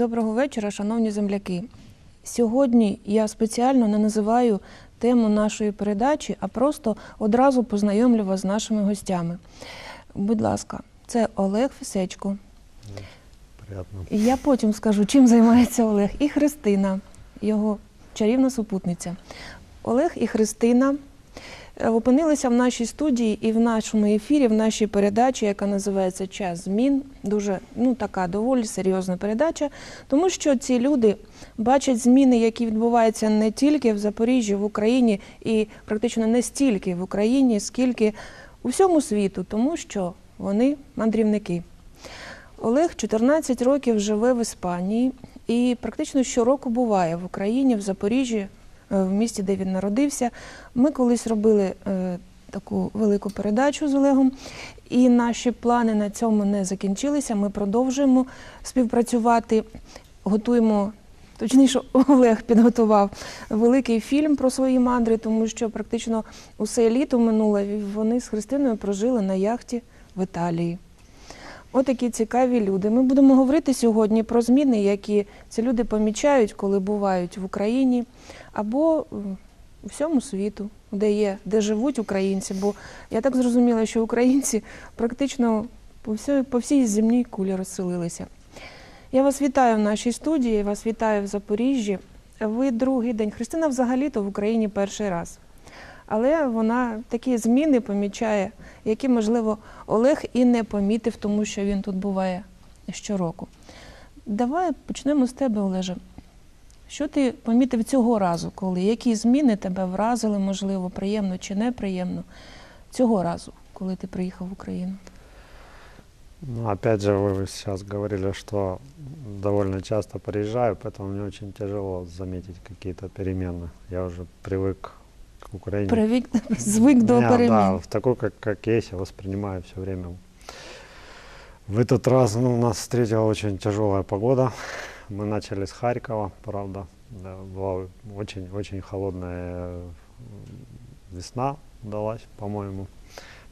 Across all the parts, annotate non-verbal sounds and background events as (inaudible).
Доброго вечора, шановні земляки. Сьогодні я спеціально не називаю тему нашої передачі, а просто одразу познайомлю вас з нашими гостями. Будь ласка, це Олег Фісечко. Приятно. І Я потім скажу, чим займається Олег. І Христина, його чарівна супутниця. Олег і Христина опинилися в нашій студії і в нашому ефірі, в нашій передачі, яка називається Час змін. Дуже ну така доволі серйозна передача, тому що ці люди бачать зміни, які відбуваються не тільки в Запоріжжі, в Україні, і практично не стільки в Україні, скільки у всьому світу, тому що вони мандрівники. Олег 14 років живе в Іспанії і практично щороку буває в Україні, в Запоріжжі, е, в місті, де він народився. Ми колись робили е, таку велику передачу з Олегом, і наші плани на цьому не закінчилися. Ми продовжуємо співпрацювати, готуємо. Точніше, (laughs) Олег підготував великий фільм про свої мандри, тому що практично усе літо минуле вони з Христиною прожили на яхті в Італії. Отакі цікаві люди. Ми будемо говорити сьогодні про зміни, які ці люди помічають, коли бувають в Україні або у всьому світу, де є, де живуть українці. Бо я так зрозуміла, що українці практично по всій, по всій земній кулі розселилися. Я вас вітаю в нашій студії, вас вітаю в Запоріжжі. Ви другий день. Христина взагалі-то в Україні перший раз Але вона такі зміни помічає, які, можливо, Олег і не помітив, тому що він тут буває щороку. Давай почнемо з тебе, Олеже. Що ти помітив цього разу, коли які зміни тебе вразили, можливо, приємно чи неприємно цього разу, коли ти приїхав в Україну? Ну, опять же, вы сейчас говорили, что довольно часто приезжаю, поэтому мне очень тяжело заметить какие-то перемены. Я уже привык к Украине. Привик, (laughs) звик до Меня, Да, перемін. в такой, как, как есть, я воспринимаю все время. В этот раз ну, нас встретила очень тяжелая погода. Мы начали с Харькова, правда. Да, была очень-очень холодная э, весна далась, по-моему.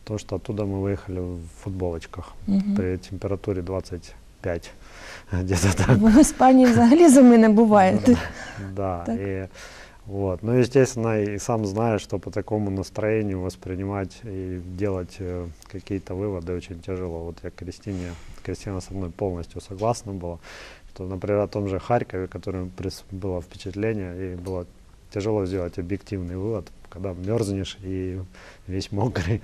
То, что оттуда мы выехали в футболочках Мгм. при температуре 25, (laughs) где-то так. В Іспанії взагалі зими не буває. Ти- (laughs) Да, Так. и вот. Ну, естественно, и сам знаешь, что по такому настроению воспринимать и делать э, какие-то выводы очень тяжело. Вот я Кристине, Кристина со мной полностью согласна была, что, например, о том же Харькове, которым было впечатление, и было тяжело сделать объективный вывод, когда мерзнешь и весь мокрый.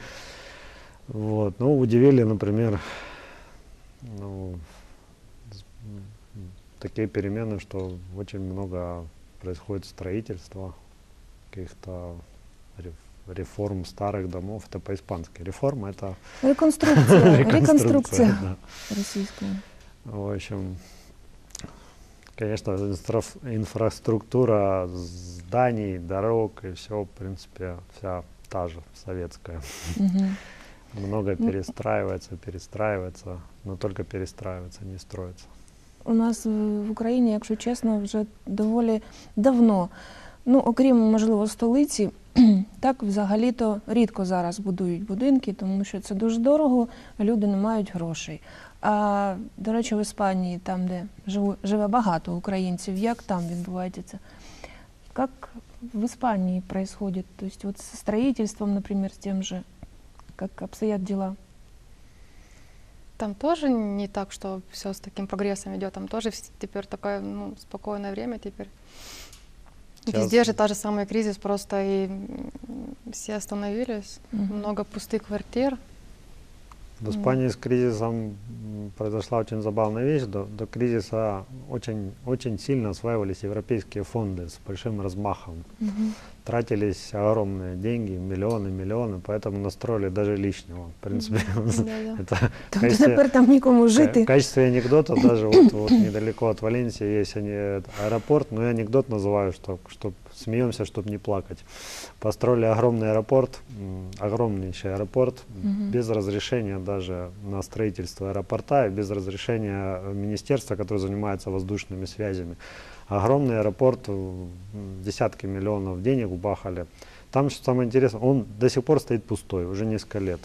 Вот. Ну, удивили, например, ну, такие перемены, что очень много происходит строительства каких-то реф- реформ старых домов. Это по-испански. Реформа это Реконструкція, (laughs) реконструкція да. російською. В общем, конечно, инстра- инфраструктура зданий, дорог и все, в принципе, вся та же советская. Мгм. Много Ну, перестраивается, перестраивается, но только перестраивается, не строится. У нас в Україні, якщо чесно, вже доволі давно. Ну, окрім, можливо, столиці, (clears throat) так взагалі-то рідко зараз будують будинки, тому що це дуже дорого, люди не мають грошей. А до речі, в Іспанії, там, де живе багато українців, як там відбувається? Как в Испании происходит? То есть вот со например, с тем же, как обстоят дела? Там тоже не так, что все с таким прогрессом идет. Там тоже теперь такое ну, спокойное время теперь. Сейчас- Везде же та же самый кризис, просто и все остановились. Мгм. Много пустых квартир. В. Испании с кризисом произошла очень забавная вещь. До, до кризиса очень, очень сильно осваивались европейские фонды с большим размахом. Мгм. Тратились огромные деньги, миллионы, миллионы, поэтому настроили даже лишнего. В принципе, (laughs) это тепер там нікому в жити. качестве анекдота даже вот, вот недалеко от Валенсии есть аэропорт, но я анекдот называю, что, что смеемся, чтобы не плакать. Построили огромный аэропорт, огромнейший аэропорт, без разрешения даже на строительство аэропорта и без разрешения э, министерства, которое занимается воздушными связями. Огромный аэропорт, м, десятки миллионов денег убахали. Там, что самое интересное, он до сих пор стоит пустой, уже несколько лет.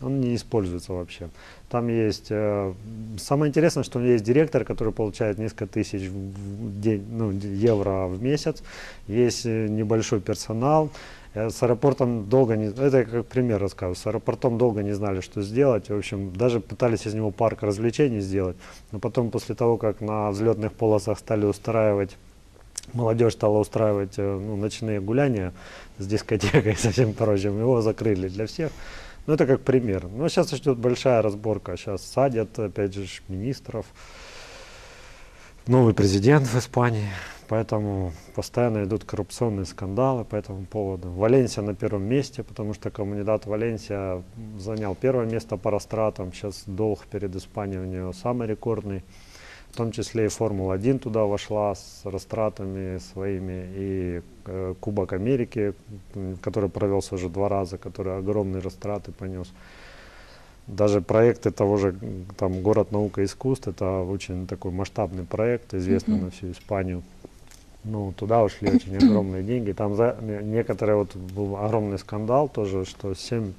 он не используется вообще. Там есть, э, самое интересное, что есть директор, который получает несколько тысяч в день, ну, евро в месяц, есть э, небольшой персонал. Э, С аэропортом долго не, это я как пример рассказываю, с аэропортом долго не знали, что сделать. В общем, даже пытались из него парк развлечений сделать. Но потом, после того, как на взлетных полосах стали устраивать молодежь стала устраивать э, ну, ночные гуляния с дискотекой (laughs) и со всем прочим. Его закрыли для всех. Ну, это как пример. Но сейчас идет большая разборка. Сейчас садят, опять же, министров. Новый президент в Испании. Поэтому постоянно идут коррупционные скандалы по этому поводу. Валенсия на первом месте, потому что коммунидат Валенсия занял первое место по растратам. Сейчас долг перед Испанией у нее самый рекордный. В том числе и Формула-1 туда вошла с растратами своими, и э, Кубок Америки, который провелся уже два раза, который огромные растраты понес. Даже проекты того же, там, Город наука и искусств, это очень такой масштабный проект, известный Мгм. на всю Испанию. Ну, туда ушли очень (clears throat) огромные деньги. Там за, не- некоторые, вот был огромный скандал тоже, что 7,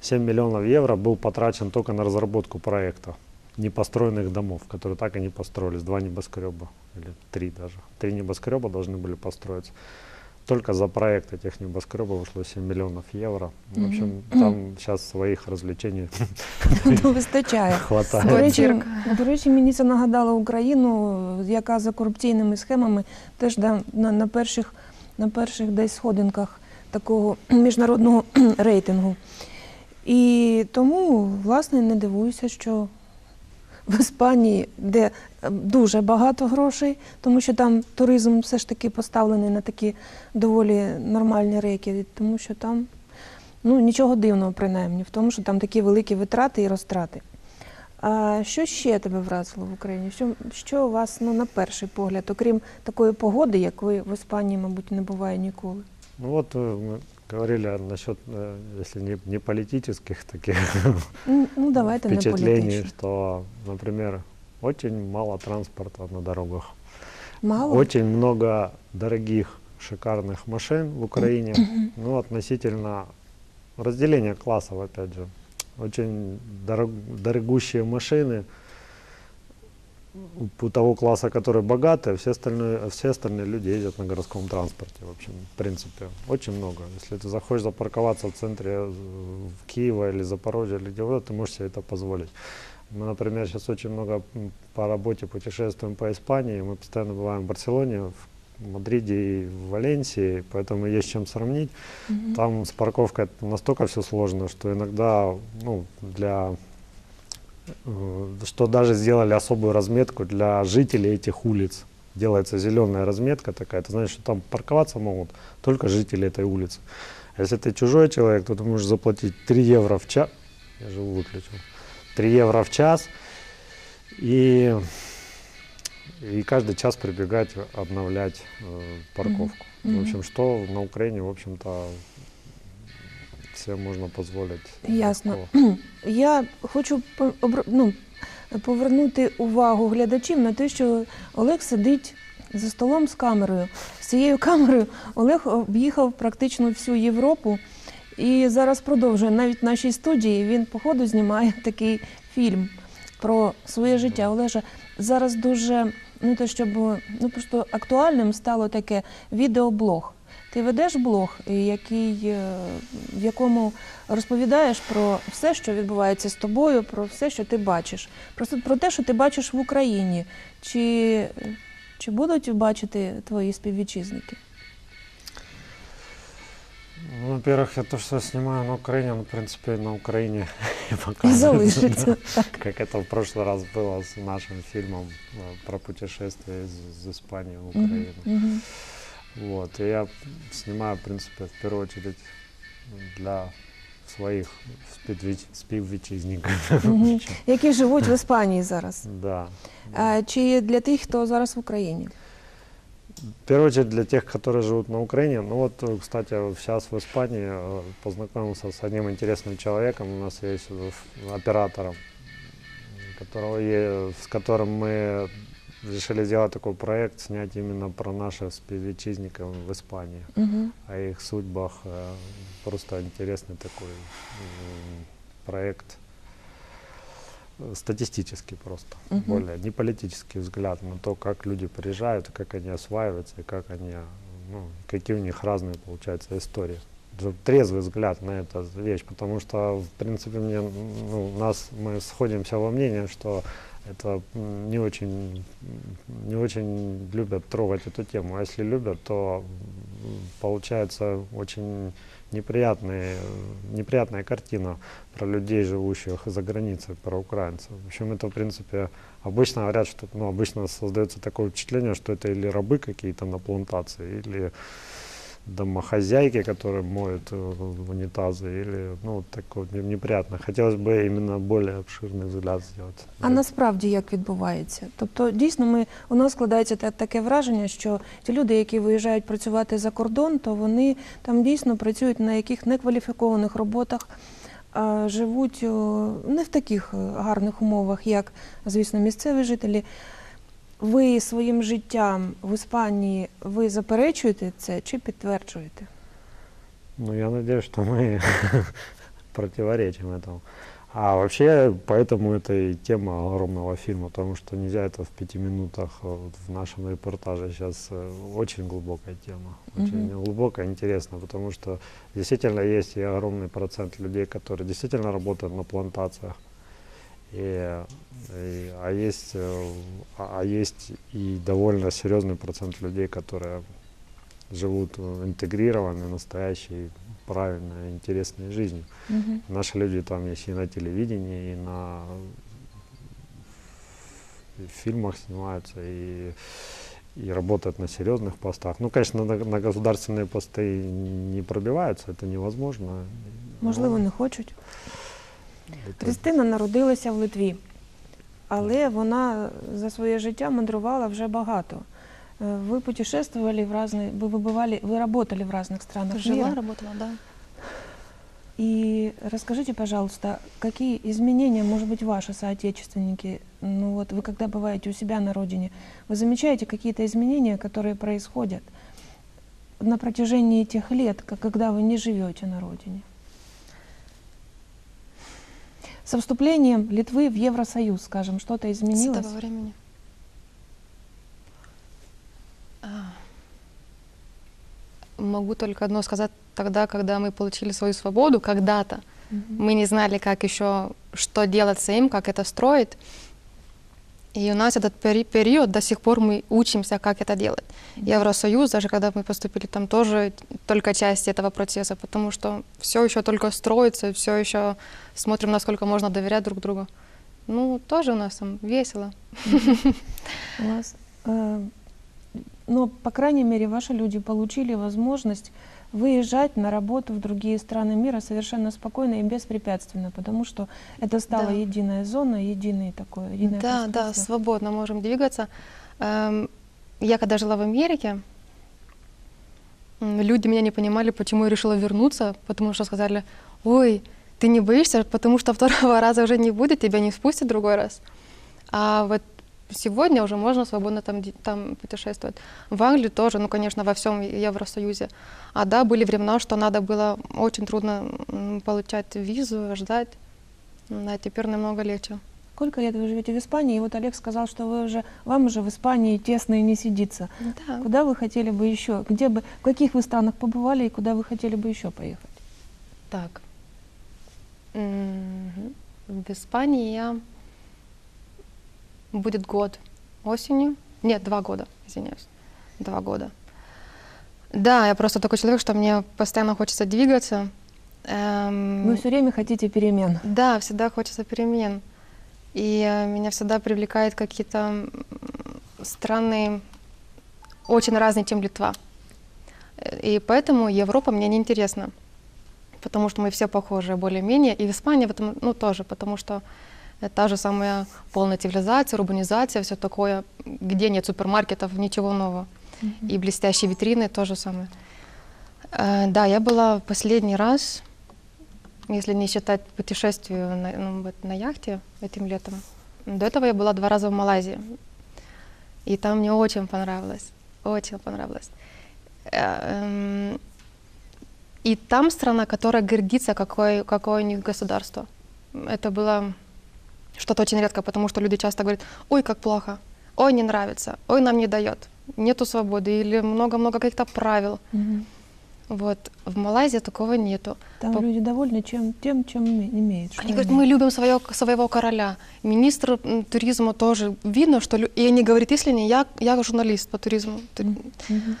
7 миллионов евро был потрачен только на разработку проекта непостроенных домов, которые так и не построились. Два небоскреба, или три даже. Три небоскреба должны были построиться. Только за проект этих небоскребов ушло 7 миллионов евро. В общем, там сейчас своих развлечений (laughs) Ну, вистачає. хватает. До речі, до речі, мені це нагадало Україну, яка за корупційними схемами теж да, на, на, перших, на перших десь сходинках такого (clears throat) міжнародного (clears throat) рейтингу. І тому, власне, не дивуюся, що в Іспанії, де дуже багато грошей, тому що там туризм все ж таки поставлений на такі доволі нормальні рейки, тому що там ну, нічого дивного, принаймні, в тому, що там такі великі витрати і розтрати. А що ще тебе вразило в Україні? Що, що у вас ну, на перший погляд, окрім такої погоди, якої в Іспанії, мабуть, не буває ніколи? Ну вот э, мы говорили насчет, э, если не, не политических таких Ну, ну давайте не впечатлений, політично. что, например, очень мало транспорта на дорогах. Мало? Очень много дорогих, шикарных машин в Украине. Ну, относительно разделения классов, опять же. Очень дорог- дорогущие машины у- того класса, который богатый, а все остальные, все остальные люди ездят на городском транспорте, в общем, в принципе. Очень много. Если ты захочешь запарковаться в центре э, в Киева или Запорожья или где-то, ты можешь себе это позволить. Мы, например, сейчас очень много по работе путешествуем по Испании. Мы постоянно бываем в Барселоне, в Мадриде и в Валенсии, поэтому есть чем сравнить. Мгм. Там с парковкой настолько все сложно, что иногда ну, для э, что даже сделали особую разметку для жителей этих улиц. Делается зеленая разметка такая. Это значит, что там парковаться могут только жители этой улицы. Если ты чужой человек, то ты можешь заплатить 3 евро в час. Я же выключил. 3 евро в час. И, и каждый час прибегать, обновлять э, парковку. Мгм. В общем, что на Украине, в общем-то, всем можно позволить. Ясно. (clears throat) Я хочу ну, повернути увагу глядачів на те, що Олег сидить за столом з камерою. З цією камерою Олег об'їхав практично всю Європу і зараз продовжує. Навіть в нашій студії він, по ходу, знімає (laughs) такий фільм про своє життя. Олеже, зараз дуже ну, те, щоб ну, просто актуальним стало таке відеоблог. Ти ведеш блог, який, е, в якому розповідаєш про все, що відбувається з тобою, про все, що ти бачиш. Просто про те, що ти бачиш в Україні. Чи, чи будуть бачити твої співвітчизники? Ну, во-первых, я то, что снимаю на Украине, ну, в принципе, на Украине (laughs) и І показываю. залишиться. (laughs) Так. Как это в прошлый раз было с нашим фильмом э, про путешествие из, из Испании в Украину. Мгм. Вот. И я снимаю, в принципе, в первую очередь для своих співвіч- співвітчизників. Мгм. (laughs) Які живуть в Іспанії зараз. Да. А, чи для тих, хто зараз в Україні? В первую очередь для тех, которые живут на Украине. Ну вот, кстати, сейчас в Испании э, познакомился с одним интересным человеком. У нас есть оператором, которого с которым мы решили сделать такой проект, снять именно про наших співвітчизников в Испании, Угу. о их судьбах. э, Просто интересный такой проект статистический просто, Мгм. более не политический взгляд на то, как люди приезжают, как они осваиваются и как они, ну, какие у них разные получаются истории. Это Трезвый взгляд на эту вещь, потому что, в принципе, мне, ну, нас, мы сходимся во мнении, что это не очень, не очень любят трогать эту тему. А если любят, то получается очень неприятные, неприятная картина про людей, живущих за границей, про украинцев. В общем, это, в принципе, обычно говорят, что, ну, обычно создается такое впечатление, что это или рабы какие-то на плантации, или домохозяйки, которые моют э, унитазы, или, ну, вот такое вот не- неприятно. Хотелось бы именно более обширный взгляд сделать. А насправді як відбувається? Тобто, дійсно, ми у нас складається та- таке враження, що ті люди, які виїжджають працювати за кордон, то вони там дійсно працюють на яких некваліфікованих роботах, а, живуть о, не в таких е, гарних умовах, як, звісно, місцеві жителі. Ви своїм життям в Іспанії ви заперечуєте це чи підтверджуєте? Ну, я надеюсь, что мы (laughs) противоречим этому. А вообще, поэтому это и тема огромного фильма, потому что нельзя это в пяти минутах э, вот в нашем репортаже. Сейчас очень глубокая тема, очень Мгм. глубокая, интересная, потому что действительно есть и огромный процент людей, которые действительно работают на плантациях. и, и- а, есть, э, а а есть и довольно серьезный процент людей, которые живут интегрированной, настоящей, правильной, интересной жизнью. Угу. Наши люди там есть и на телевидении, и на и в фильмах снимаются, и, и работают на серьезных постах. Ну, конечно, на, на государственные посты не пробиваются, это невозможно. Можливо, не хочуть. Христина народилася в Литві, але вона за своє життя мандрувала вже багато. Ви путешествовали в разные, вы выбывали, вы работали в разных странах Жила, мира. работала, да. И расскажите, пожалуйста, какие изменения, может быть, ваши соотечественники, ну вот вы когда бываете у себя на родине, вы замечаете какие-то изменения, которые происходят на протяжении этих лет, когда вы не живете на родине? Со вступлением Литвы в Евросоюз, скажем, что-то С изменилось? этого времени. А, Могу только одно сказать. Тогда, когда мы получили свою свободу, когда-то, Мгм. мы не знали, как еще, что делать с им, как это строить. И у нас этот пери- период, до сих пор мы учимся, как это делать. Евросоюз, даже когда мы поступили, там тоже только часть этого процесса, потому что все еще только строится, все еще смотрим, насколько можно доверять друг другу. Ну, тоже у нас там весело. (laughs) У вас, э, но, по крайней мере, ваши люди получили возможность выезжать на работу в другие страны мира совершенно спокойно и беспрепятственно, потому что это стала Да. единая зона, единый такое, единое Да, да, свободно можем двигаться. Эм, Я когда жила в Америке, люди меня не понимали, почему я решила вернуться, потому что сказали, ой, ты не боишься, потому что второго (laughs) раза уже не будет, тебя не впустят в другой раз. А вот сегодня уже можно свободно там, там путешествовать. В Англии тоже, ну, конечно, во всем Евросоюзе. А да, были времена, что надо было очень трудно получать визу, ждать. М, А теперь намного легче. Сколько лет вы живете в Испании? И вот Олег сказал, что вы уже, вам уже в Испании тесно и не сидится. Да. Куда вы хотели бы еще? Где бы, в каких вы странах побывали и куда вы хотели бы еще поехать? Так. В Испании я... Будет год осенью. Нет, два года, извиняюсь. Два года. Да, я просто такой человек, что мне постоянно хочется двигаться. Эм, Вы все время хотите перемен. Да, всегда хочется перемен. И э, меня всегда привлекают какие-то м, страны очень разные, чем Литва. Э, И поэтому Европа мне не интересна. Потому что мы все похожи более-менее. И в Испании в этом, ну, тоже, потому что та же самая полная цивилизация, урбанизация, все такое, где нет супермаркетов, ничего нового. И блестящие витрины, то же самое. Э, Да, я была последний раз, если не считать путешествие на, ну, на яхте этим летом. До этого я была два раза в Малайзии. И там мне очень понравилось. Очень понравилось. Э, эм, И там страна, которая гордится, какое, какое у них государство. это было что-то очень редко, потому что люди часто говорят, ой, как плохо, ой, не нравится, ой, нам не дает, нету свободы или много-много каких-то правил. Мгм. Вот в Малайзии такого нету. Там По- люди довольны чем, тем, чем име- имеют. Они говорят, имеют. мы любим своего, своего короля. Министр туризма тоже видно, что и они говорят, если не я, я журналист по туризму. Ту- Мгм.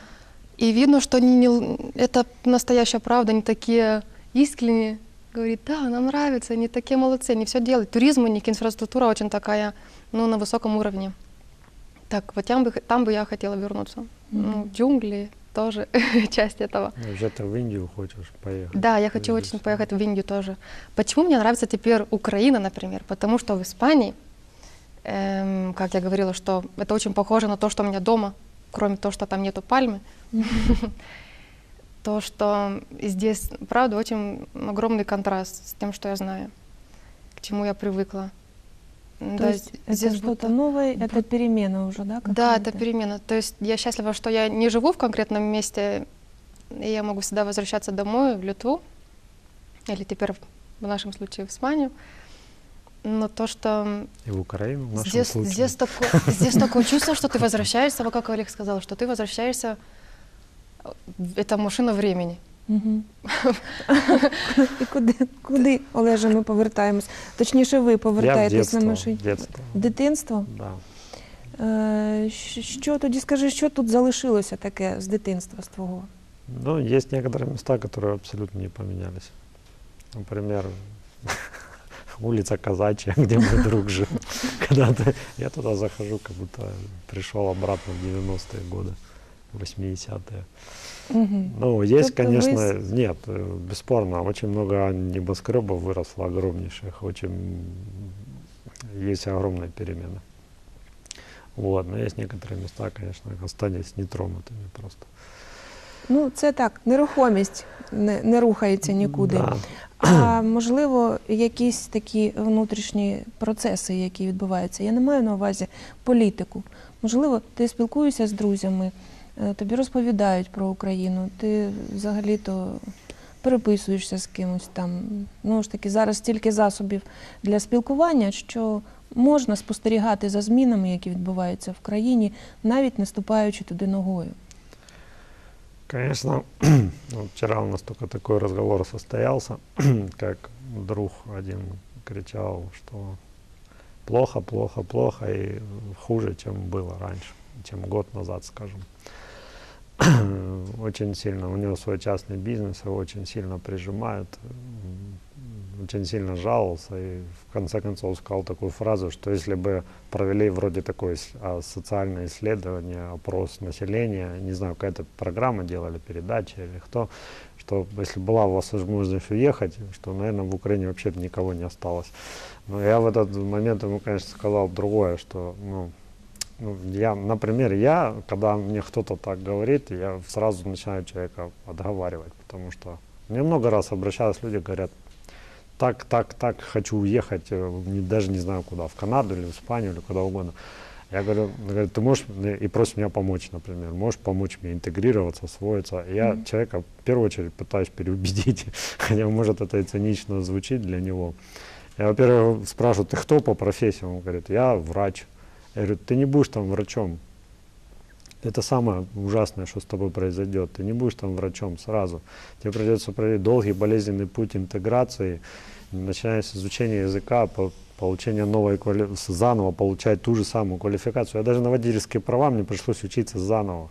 И видно, что они не, это настоящая правда, они такие искренние. Говорит, да, нам нравится, они такие молодцы, они все делают. Туризм у них, инфраструктура очень такая, ну, на высоком уровне. Так, вот там бы, там бы я хотела вернуться. Ну, Мгм. джунгли тоже (laughs) часть этого. Уже ты в Индию хочешь поехать? Да, я хочу очень поехать в Индию тоже. Почему мне нравится теперь Украина, например? Потому что в Испании, эм, как я говорила, что это очень похоже на то, что у меня дома, кроме того, что там нету пальмы. (laughs) То, что здесь, правда, очень огромный контраст с тем, что я знаю, к чему я привыкла. То Да, есть это здесь что-то будто- новое, это перемена уже, да? да, это перемена. То есть я счастлива, что я не живу в конкретном месте, и я могу всегда возвращаться домой, в Литву, или теперь в нашем случае в Испанию. Но то, что И в Украину в нашем здесь, случае. здесь, такое, здесь такое чувство, что ты возвращаешься, вот как Олег сказал, что ты возвращаешься, в- это машина времени. Мгм. (laughs) І куди, куди, Олеже, ми повертаємось? Точніше, ви Я в повертаєтесь детство, на машині. детство. В дитинство? Да. Е, щ- Що тоді скажи, що тут залишилося таке з дитинства з твого? Ну, есть некоторые места, которые абсолютно не поменялись. Например, (laughs) улица Казачья, где (laughs) мой друг жил. Когда ты, я туда захожу, как будто пришел обратно в 90-е годы, 80-е. Мгм. Ну, есть, Тобто ви конечно, с- нет, э, бесспорно, очень много небоскребов выросло огромнейших, очень есть огромные перемены. Вот, но есть некоторые места, конечно, остались нетронутыми просто. Ну, це так, нерухомість не, не рухається нікуди. Да. А можливо, якісь такі внутрішні процеси, які відбуваються. Я не маю на увазі політику. Можливо, ти спілкуєшся з друзями, е, тобі розповідають про Україну, ти взагалі-то переписуєшся з кимось там. Ну ж таки, зараз стільки засобів для спілкування, що можна спостерігати за змінами, які відбуваються в країні, навіть не ступаючи туди ногою. Конечно, вот (clears throat) вчера у нас только такой разговор состоялся, (clears throat) как друг один кричал, что плохо, плохо, плохо и хуже, чем было раньше, чем год назад, скажем. (clears throat) Очень сильно, у него свой частный бизнес, его очень сильно прижимают, очень сильно жаловался и в конце концов сказал такую фразу, что если бы провели вроде такое а, социальное исследование, опрос населения, не знаю, какая-то программа делали, передача или кто, что если была у вас возможность уехать, что, наверное, в Украине вообще никого не осталось. Но я в этот момент ему, конечно, сказал другое, что, ну, я, например, я, когда мне кто-то так говорит, я сразу начинаю человека отговаривать, потому что мне много раз обращались люди, говорят, так, так, так, хочу уехать, э, не- даже не знаю куда, в Канаду или в Испанию или куда угодно. Я говорю, говорю, ты можешь, и просишь меня помочь, например, можешь помочь мне интегрироваться, освоиться. И я Мгм. человека в первую очередь пытаюсь переубедить, (laughs) хотя может это и цинично звучит для него. Я, во-первых, спрашиваю, ты кто по профессии? Он говорит, я врач. Я говорю, ты не будешь там врачом. Это самое ужасное, что с тобой произойдет. Ты не будешь там врачом сразу. Тебе придется пройти долгий болезненный путь интеграции, начиная с изучения языка, по- получения новой квали... заново получать ту же самую квалификацию. Я даже на водительские права мне пришлось учиться заново.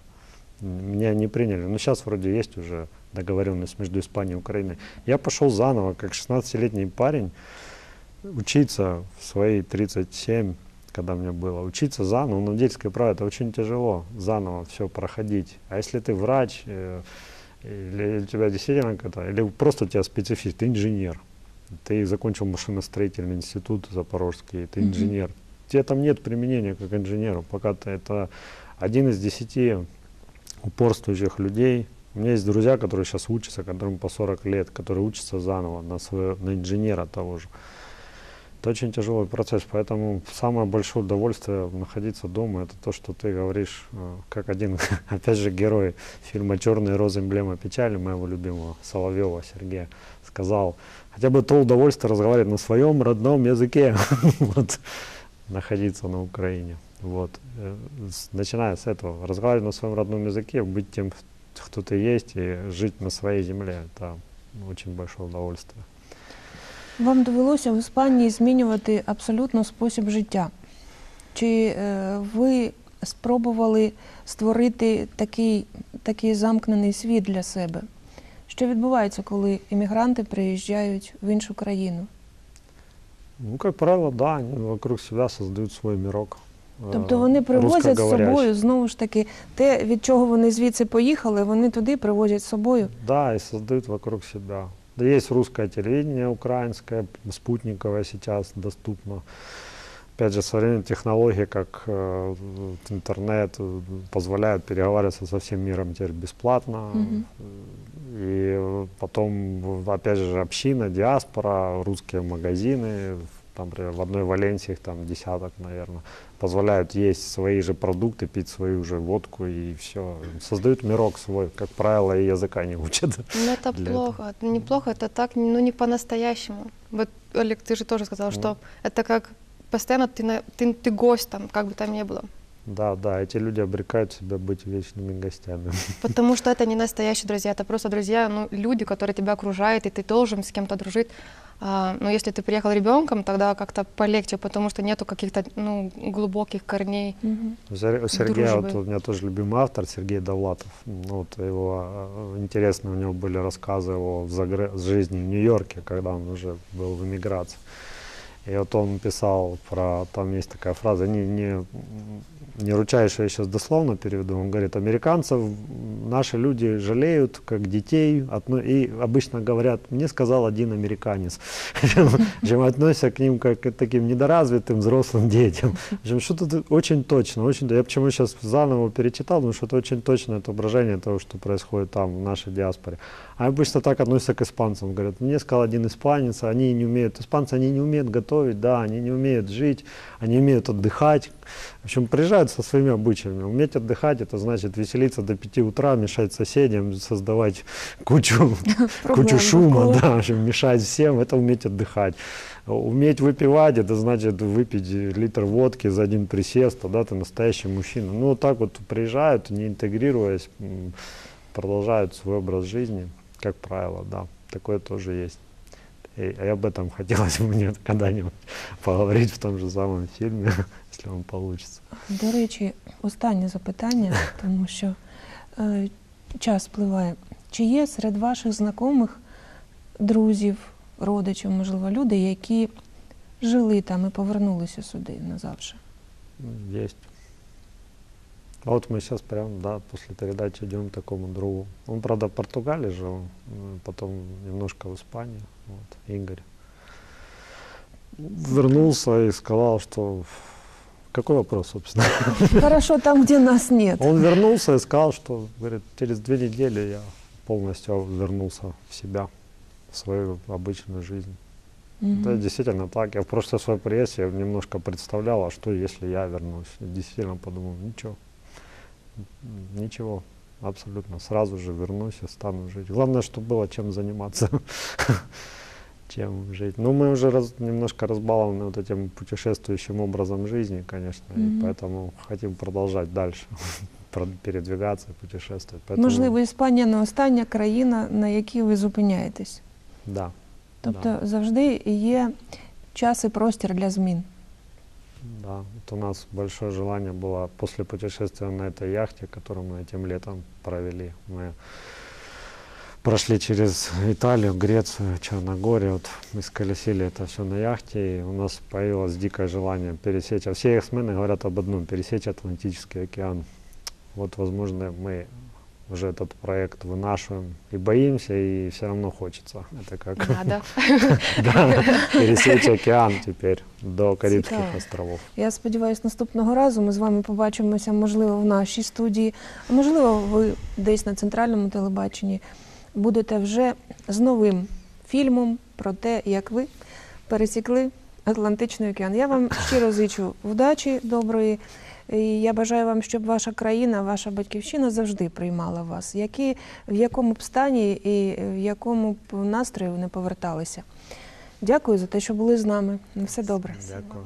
Меня не приняли. Но сейчас вроде есть уже договоренность между Испанией и Украиной. Я пошел заново, как 16-летний парень, учиться в свои 37, когда мне было, учиться заново на водительское право, это очень тяжело, заново все проходить. А если ты врач, э, или у тебя действительно какая-то, или просто у тебя специфик, ты инженер, ты закончил машиностроительный институт запорожский, ты инженер, тебе там нет применения как инженеру, пока ты это один из десяти упорствующих людей. У меня есть друзья, которые сейчас учатся, которым по 40 лет, которые учатся заново на, своего, на инженера того же. Это очень тяжелый процесс, поэтому самое большое удовольствие находиться дома, это то, что ты говоришь, э, как один, (laughs) опять же, герой фильма «Черные розы. Эмблема печали» моего любимого Соловьева Сергея сказал, хотя бы то удовольствие разговаривать на своем родном языке, (laughs) вот, находиться на Украине. Вот. Э, Начиная с этого, разговаривать на своем родном языке, быть тем, кто ты есть, и жить на своей земле, это очень большое удовольствие. Вам довелося в Іспанії змінювати абсолютно спосіб життя. Чи е, ви спробували створити такий, такий замкнений світ для себе? Що відбувається, коли іммігранти приїжджають в іншу країну? Ну, как правило, да, они вокруг себя создают свой мирок. э, Тобто вони привозять з собою знову ж таки те, від чого вони звідси поїхали, вони туди привозять з собою. Да, и создают вокруг себя. Да есть русское телевидение украинское, спутниковое сейчас доступно. Опять же, современные технологии, как э, интернет, э, позволяют переговариваться со всем миром теперь бесплатно. Мгм. И потом, опять же, община, диаспора, русские магазины, там, например, в одной Валенсии их там десяток, наверное, позволяют есть свои же продукты, пить свою же водку и все. Создают мирок свой, как правило, и языка не учат. Ну, это плохо. Это неплохо, это так, ну, не по-настоящему. Вот, Олег, ты же тоже сказал, Ну. что это как постоянно ты, на- ты, ты гость там, как бы там ни было. Да, да, эти люди обрекают себя быть вечными гостями. Потому что (laughs) это не настоящие друзья, это просто друзья, ну, люди, которые тебя окружают, и ты должен с кем-то дружить. А, но если ты приехал ребенком, тогда как-то полегче, потому что нету каких-то ну, глубоких корней. Мгм. У Сер- у Сергея, вот у меня тоже любимый автор, Сергей Довлатов. Ну, вот его, э, интересно, у него были рассказы о загр- жизни в Нью-Йорке, когда он уже был в эмиграции. И вот он писал про, там есть такая фраза, не, не, не ручаюсь, что я сейчас дословно переведу, он говорит, американцев наши люди жалеют, как детей, отно- и обычно говорят, мне сказал один американец, (laughs) чем относятся к ним как к таким недоразвитым взрослым детям. Что-то очень точно, очень, я почему сейчас заново перечитал, потому что это очень точное отображение того, что происходит там, в нашей диаспоре. А обычно так относятся к испанцам. Говорят, мне сказал один испанец, они не умеют, испанцы, они не умеют готовить, да, они не умеют жить, они умеют отдыхать. В общем, приезжают со своими обычаями. Уметь отдыхать, это значит веселиться до 5 утра, мешать соседям, создавать кучу, (laughs) кучу шума, да, в общем, мешать всем, это уметь отдыхать. Уметь выпивать, это значит выпить литр водки за один присест, тогда ты настоящий мужчина. Ну, вот так вот приезжают, не интегрируясь, продолжают свой образ жизни, как правило, да, такое тоже есть. И, и об этом хотелось бы (laughs) мне когда-нибудь поговорить в том же самом фильме, (laughs) если он получится. До речі, останнє запитання, (laughs) тому що е, час спливає. Чи є серед ваших знайомих, друзів, родичів, можливо, люди, які жили там і повернулися сюди назавжди? Есть. А вот мы сейчас прям, да, после передачи идем к такому другу. Он, правда, в Португалии жил, потом немножко в Испании, вот, Игорь. Вернулся и сказал, что... Какой вопрос, собственно? (laughs) Хорошо там, де нас нет. Он вернулся и сказал, что, говорит, через две недели я полностью вернулся в себя, в свою обычную жизнь. Мгм. Это действительно так. Я в прошлый свой приезд я немножко представлял, а что если я вернусь. И действительно подумал, ничего М, Ничего. Абсолютно. Сразу же вернусь и стану жить. Главное, чтобы было чем заниматься. (laughs) чем жить. Ну, мы уже раз- немножко разбалованы вот этим путешествующим образом жизни, конечно, Мгм. и поэтому хотим продолжать дальше (laughs) про- передвигаться, путешествовать. Поэтому, Можливо, Іспанія не остання країна, на якій ви зупиняєтесь. Да. Тобто завжди є час і простір для змін. Да, вот у нас большое желание было после путешествия на этой яхте, которую мы этим летом провели. Мы прошли через Италию, Грецию, Черногорию, вот мы сколесили это все на яхте, и у нас появилось дикое желание пересечь. А все яхтсмены говорят об одном, пересечь Атлантический океан. Вот, возможно, мы уже этот проект вынашиваем и боимся, и все равно хочется. Это как (laughs) Надо. да, пересечь (laughs) океан теперь до Карибских Цікаво. островов. Я сподіваюся, наступного разу ми з вами побачимося, можливо, в нашій студії, а можливо, ви десь на центральному телебаченні будете вже з новим фільмом про те, як ви пересікли Атлантичний океан. Я вам щиро зичу вдачі доброї. І я бажаю вам, щоб ваша країна, ваша батьківщина завжди приймала вас, які, в якому б стані і в якому б настрої ви не поверталися. Дякую за те, що були з нами. На все добре. Дякую.